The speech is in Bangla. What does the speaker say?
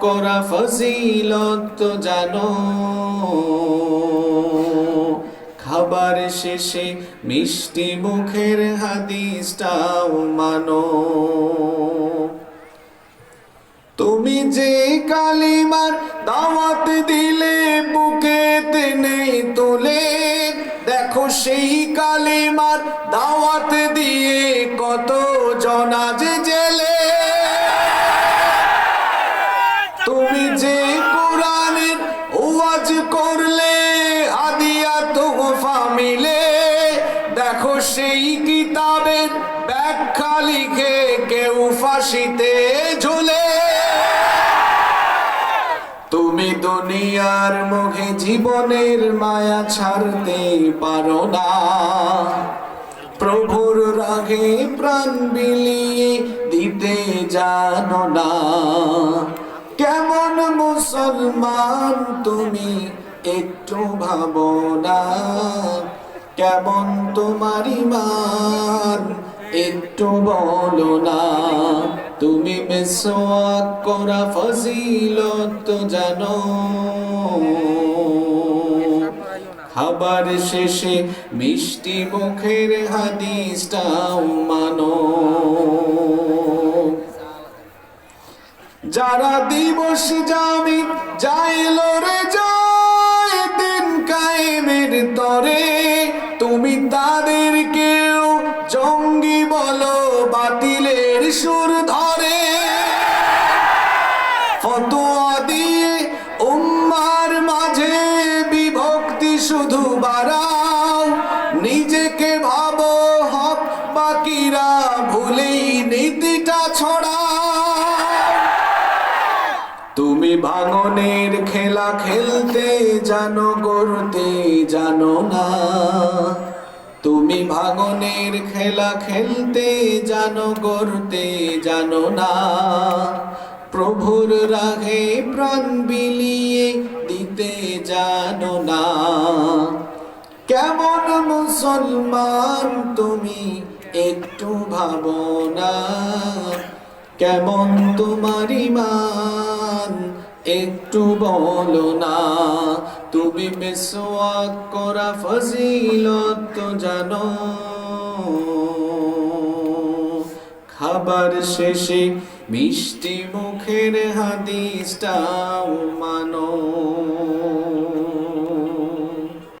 করা ফজিলত জানো। খাবার শেষে মিষ্টি মুখের হাদিসটাও মানো। তুমি যে কালিমার দাওয়াত দিলে, বুকে নেই তোলে, দেখো সেই কালিমার দাওয়াত দিয়ে কত জনাজ জেলে। করলে আদিয়া তোহফা মিলে। দেখো সেই কিতাবের ব্যাখ্যা লিখে কেউ ফাঁসিতে ঝুলে। তুমি দুনিয়ার মুখে জীবনের মায়া ছাড়তে পারো না। প্রভুর রাগে প্রাণ বিলিয়ে দিতে জানো না। কেমন মুসলমান তুমি একটু ভাবো না কেমন তোমার ইমান? একটু বলো না, তুমি মেসোয়াক করা তো জানো। খাবার শেষে মিষ্টি মুখের হাদিসটাও মানো। যারা দিবস জামি জঙ্গি বলো, বাতিলের সুর ধরে। ফতোয়া দিয়ে উম্মার মাঝে বিভক্তি শুধু বাড়াও। নিজেকে ভাবো, হক বাকিরা ভুলেই নীতিটা ছড়াও। তুমি ভাঙনের খেলা খেলতে জানো করতে জানো না। তুমি ভাঙনের খেলা খেলতে জানো করতে জানো না। প্রভুর রাগে প্রাণ বিলিয়ে দিতে জানো না। কেমন মুসলমান তুমি একটু ভাবো না। কেমন তোমার ইমান একটু বলো না, তুমি মেসোয়াক করা ফজিলত তো জানো। খাবার শেষে মিষ্টি মুখের হাদিসটাও মানো।